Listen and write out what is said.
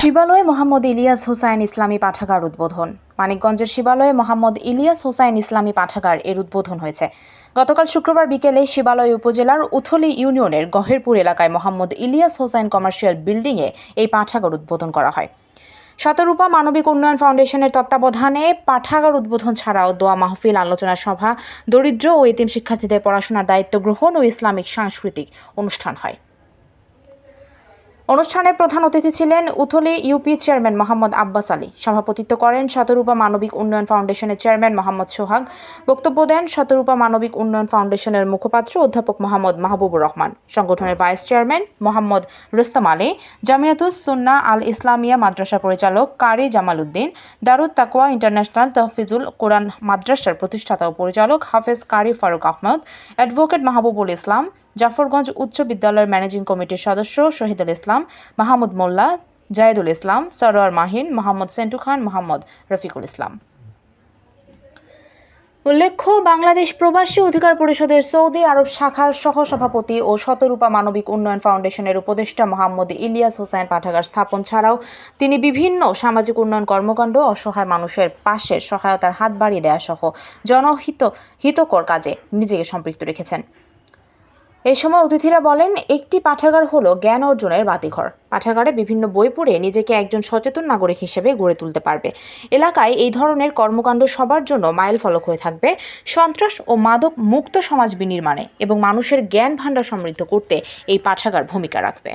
শিবালয়ে মোহাম্মদ ইলিয়াস হোসাইন ইসলামী পাঠাগার উদ্বোধন। মানিকগঞ্জের শিবালয়ে মোহাম্মদ ইলিয়াস হোসাইন ইসলামী পাঠাগার এর উদ্বোধন হয়েছে। গতকাল শুক্রবার বিকেলে শিবালয় উপজেলার উথলি ইউনিয়নের গহেরপুর এলাকায় মোহাম্মদ ইলিয়াস হোসাইন কমার্শিয়াল বিল্ডিংয়ে এই পাঠাগার উদ্বোধন করা হয়। শতরূপা মানবিক উন্নয়ন ফাউন্ডেশনের তত্ত্বাবধানে পাঠাগার উদ্বোধন ছাড়াও দোয়া মাহফিল, আলোচনা সভা, দরিদ্র ও এতিম শিক্ষার্থীদের পড়াশোনার দায়িত্ব গ্রহণ ও ইসলামিক সাংস্কৃতিক অনুষ্ঠান হয়। অনুষ্ঠানের প্রধান অতিথি ছিলেন উথলি ইউপি চেয়ারম্যান মোহাম্মদ আব্বাস আলী। সভাপতিত্ব করেন শতরূপা মানবিক উন্নয়ন ফাউন্ডেশনের চেয়ারম্যান মোহাম্মদ সোহাগ। বক্তব্য দেন শতরূপা মানবিক উন্নয়ন ফাউন্ডেশনের মুখপাত্র অধ্যাপক মোহাম্মদ মাহবুবুর রহমান। সংগঠনের ভাইস চেয়ারম্যান মোহাম্মদ রুস্তম আলী। জামিয়াতুস সুন্না আল ইসলামিয়া মাদ্রাসা পরিচালক কারি জামাল উদ্দিন। দারুদ তাকওয়া ইন্টারন্যাশনাল তহফিজুল কোরআন মাদ্রাসার প্রতিষ্ঠাতা ও পরিচালক হাফেজ কারি ফারুক আহমদ। অ্যাডভোকেট মাহবুবুল ইসলাম। জাফরগঞ্জ উচ্চ বিদ্যালয়ের ম্যানেজিং কমিটির সদস্য শহীদুল ইসলাম, মাহমুদ মোল্লা, জায়েদুল ইসলাম, সরোয়ার মাহিন, মোহাম্মদ সেন্টু খান, মোহাম্মদ রফিকুল ইসলাম। উল্লেখ্য, বাংলাদেশ প্রবাসী অধিকার পরিষদের সৌদি আরব শাখার সহসভাপতি ও শতরূপা মানবিক উন্নয়ন ফাউন্ডেশনের উপদেষ্টা মোহাম্মদ ইলিয়াস হোসেন পাঠাগার স্থাপন ছাড়াও তিনি বিভিন্ন সামাজিক উন্নয়ন কর্মকাণ্ড অসহায় মানুষের পাশে সহায়তার হাত বাড়িয়ে দেওয়া সহ জনহিত হিতকর কাজে নিজেকে সম্পৃক্ত রেখেছেন। এই সময় অতিথিরা বলেন, একটি পাঠাগার হলো জ্ঞান অর্জনের বাতিঘর। পাঠাগারে বিভিন্ন বই পড়ে নিজেকে একজন সচেতন নাগরিক হিসেবে গড়ে তুলতে পারবে। এলাকায় এই ধরনের কর্মকাণ্ড সবার জন্য মাইল ফলক হয়ে থাকবে। সন্ত্রাস ও মাদক মুক্ত সমাজ বিনির্মাণে এবং মানুষের জ্ঞান ভাণ্ডার সমৃদ্ধ করতে এই পাঠাগার ভূমিকা রাখবে।